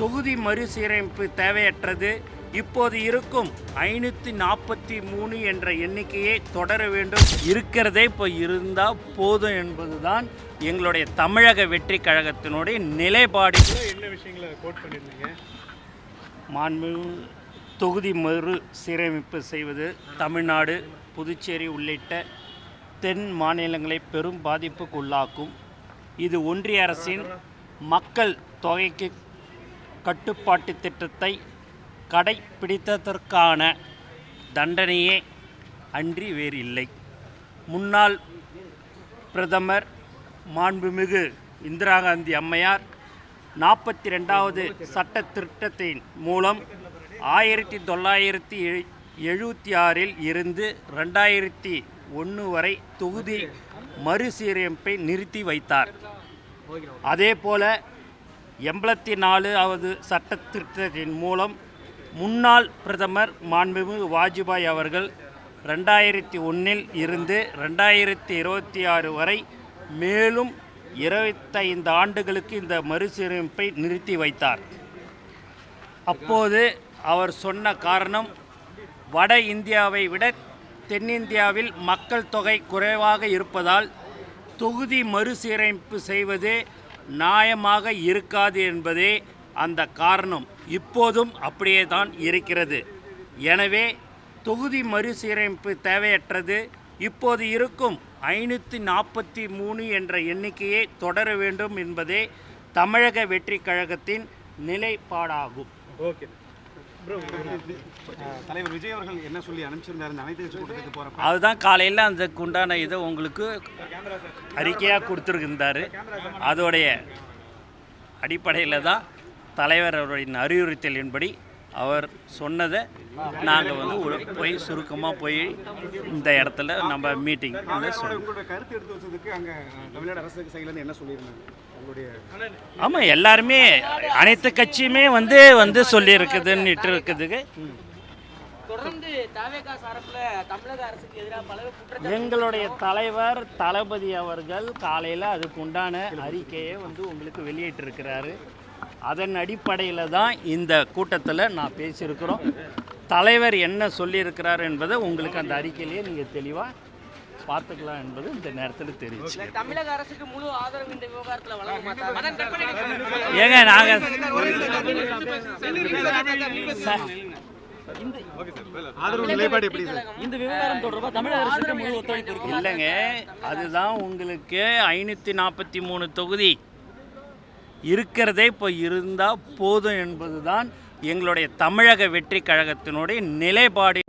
தொகுதி மறுசீரமைப்பு தேவையற்றது. இப்போது இருக்கும் ஐநூற்றி நாற்பத்தி மூணு என்ற எண்ணிக்கையை தொடர வேண்டும். இருக்கிறதே இப்போ இருந்தால் போதும் என்பதுதான் எங்களுடைய தமிழக வெற்றி கழகத்தினுடைய நிலைப்பாடு. என்ன விஷயங்களை கோட் பண்ணியிருந்தீங்க? மாண்பு தொகுதி மறு சீரமைப்பு செய்வது தமிழ்நாடு புதுச்சேரி உள்ளிட்ட தென் மாநிலங்களை பெரும் பாதிப்புக்கு உள்ளாக்கும். இது ஒன்றிய அரசின் மக்கள் தொகைக்கு கட்டுப்பாட்டு திட்டத்தை கடைப்பிடித்ததற்கான தண்டனையே அன்றி வேறில்லை. முன்னாள் பிரதமர் மாண்புமிகு இந்திரா காந்தி அம்மையார் நாற்பத்தி ரெண்டாவது சட்ட திருத்தத்தின் மூலம் ஆயிரத்தி தொள்ளாயிரத்தி எழுபத்தி ஆறில் இருந்து ரெண்டாயிரத்தி ஒன்று வரை தொகுதி மறுசீரமைப்பை நிறுத்தி வைத்தார். அதே போல எண்பத்தி நாலாவது சட்ட திருத்தத்தின் மூலம் முன்னாள் பிரதமர் மாண்புமிகு வாஜ்பாய் அவர்கள் ரெண்டாயிரத்தி ஒன்றில் இருந்து ரெண்டாயிரத்தி இருபத்தி ஆறு வரை மேலும் இருபத்தைந்து ஆண்டுகளுக்கு இந்த மறுசீரமைப்பை நிறுத்தி வைத்தார். அப்போது அவர் சொன்ன காரணம் வட இந்தியாவை விட தென்னிந்தியாவில் மக்கள் தொகை குறைவாக இருப்பதால் தொகுதி மறுசீரமைப்பு செய்வது நியாயமாக இருக்காது என்பதே அந்த காரணம். இப்போதும் அப்படியே தான் இருக்கிறது. எனவே தொகுதி மறுசீரமைப்பு தேவையற்றது. இப்போது இருக்கும் ஐநூற்றி நாற்பத்தி மூணு என்ற எண்ணிக்கையை தொடர வேண்டும் என்பதே தமிழக வெற்றி கழகத்தின் நிலைப்பாடாகும். ஓகே. தலைவர் விஜய் அவர்கள் என்ன சொல்லி அனுப்பிச்சிருந்தாரு? அனைத்து கட்சி கூட்டத்துக்கு போறப்ப அதுதான் காலையில் அந்த உண்டான இதை உங்களுக்கு அறிக்கையாக கொடுத்துருக்கின்றாரு அதோடைய அடிப்படையில் தான் தலைவர் அவருடைய அறிவுறுத்தலின்படி அவர் சொன்னதை நாங்கள் வந்து போய் சுருக்கமாக போய் இந்த இடத்துல நம்ம மீட்டிங் உங்களோட உங்களோட கருத்து எடுத்து வச்சதுக்கு அங்க அஹ், தமிழ்நாடு அரசு செயலர் என்ன சொல்லியிருந்தாங்க? உங்களுடைய ஆமாம் எல்லாருமே அனைத்து கட்சியுமே வந்து வந்து சொல்லியிருக்குதுன்னுட்டு இருக்குதுக்கு தொடர்ந்து தாவேகா சார்பில் தமிழக அரசுக்கு எதிராக பல குற்றச்சாட்டு எங்களுடைய தலைவர் தளபதி அவர்கள் காலையில் அதுக்கு உண்டான அறிக்கையை வந்து உங்களுக்கு வெளியிட்டிருக்கிறாரு. அதன் அடிப்படையில் தான் இந்த கூட்டத்தில் நான் பேசியிருக்கிறோம். தலைவர் என்ன சொல்லியிருக்கிறார் என்பதை உங்களுக்கு அந்த அறிக்கையிலேயே நீங்கள் தெளிவாக பார்த்துக்கலாம் என்பது இந்த நேரத்தில் தெரிவிச்சு. தமிழக அரசுக்கு முழு ஆதரவு இந்த விவகாரத்தில் வழங்க ஏங்க நாங்கள் இல்லைங்க அதுதான் உங்களுக்கு ஐநூற்றி நாற்பத்தி மூணு தொகுதி. இருக்கிறதே இப்போ இருந்தால் போதும் என்பதுதான் எங்களுடைய தமிழக வெற்றி கழகத்தினுடைய நிலைப்பாடு.